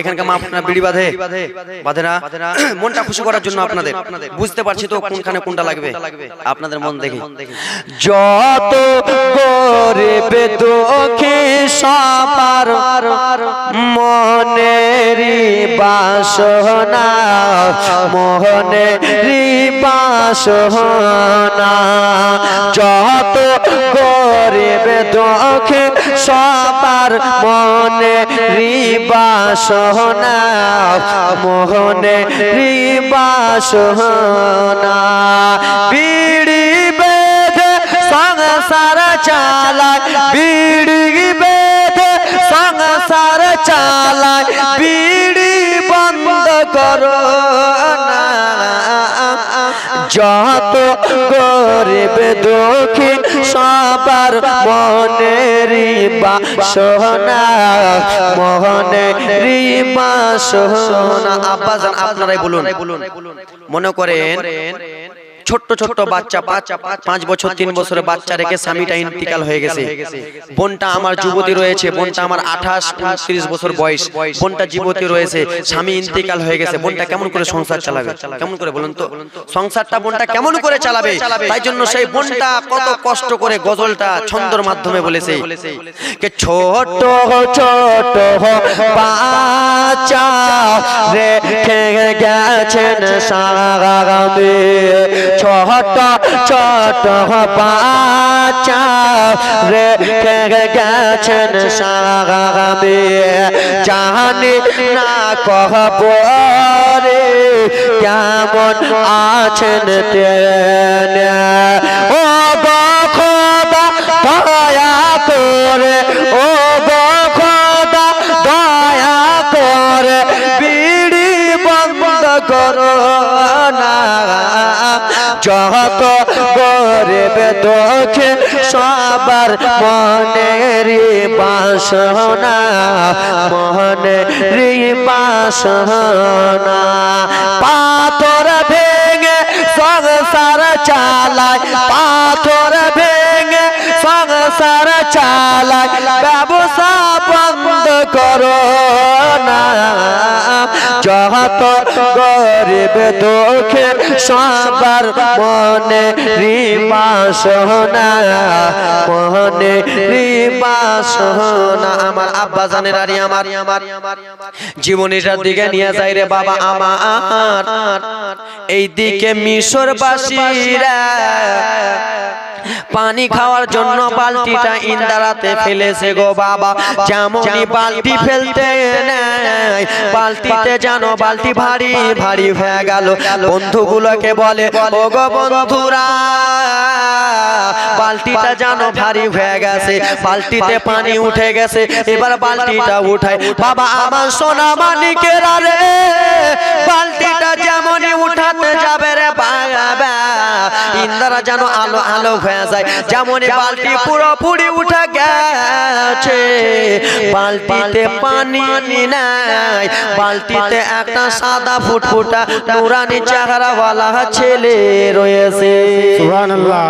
এখানকার মা আপনার বিড়ি বাঁধে বাঁধে না? মনটা খুশি করার জন্য আপনাদের। বুঝতে পারছি তো কোনখানে কোনটা লাগবে? আপনাদের মন দেখি। যত গরিব দুঃখী সবার মনেরই বাসনা বাসনা। যত গরিব দুঃখী সবার বাসনা মনেরই বাসনা বিড়ি সংসার চালায়, বিড়ি বেঁধে সংসার চালায়। বিড়ি বন্ধ করো যত গরিব দুঃখী সবার মনেরই বাসনা মনেরই বাসনা সোহনা আব্বাস আপনারাই বলুন। মনে করেন ছোট্ট ছোট্ট বাচ্চা পাঁচ পাঁচ বছর তিন বছরের বাচ্চা রেখে স্বামীটা ইন্তিকাল হয়ে গেছে। বোনটা আমার যুবতী রয়েছে বোনটা আমার আঠাশ উনত্রিশ বছর বয়স। বোনটা যুবতী রয়েছে স্বামী ইন্তিকাল হয়ে গেছে। বোনটা কেমন করে সংসার চালাবে? কেমন করে বলুন তো? সংসারটা বোনটা কেমন করে চালাবে? তাই জন্য সেই বোনটা কত কষ্ট করে গজলটা ছন্দর মাধ্যমে বলেছে। কে ছোট ছোট বাচ্চা রেখে গেছেন সাগামে ছোট ছোট বাচ্চা রেখে গেছেন সাগামে জানি না কহবরে কেমন আছেন তেনে ও খোদা, দয়া করে, ও খোদা, দয়া করে, বিড়ি বন্ধ করো। যত গরিব দুঃখে সবার মনেরই বাসনা মনেরই বাসনা। পাথর ভেঙে সংসার চালায়, পাথর ভেঙে সংসার চালায়, ব্যবসা বন্ধ করো না। যত গরিব দুঃখে সবার মনে রিবাসনা মনে রিবাসনা আমার আব্বা জানের আরি আমার জীবনীটার দিকে নিয়ে যাই রে বাবা আমার। এই দিকে মিশরবাসীরা পানি খাওয়ার জন্য বালতিটা ইন্দারাতে ফেলেছে গো বাবা। যেমনই বালতি ফেলতে নেয় বালতিতে জানো বালতি ভারী ভারী হয়ে গেল। বন্ধুগুলোকে বলে ও গো বন্ধুরা বালতিটা জানো ভারী হয়ে গেছে বালতিতে পানি উঠে গেছে এবার বালতিটা উঠায় বাবা আমার সোনা মানিকেরা রে বালতিটা ইন্দ্রা যেন আলো আলো হয়ে যায়। যেমন বালতি পুরোপুরি উঠে গেছে, বালতিতে পানি নাই বালতিতে একটা সাদা ফুটফুটা নুরানি চেহারাওয়ালা ছেলে রয়েছে। সুবহানাল্লাহ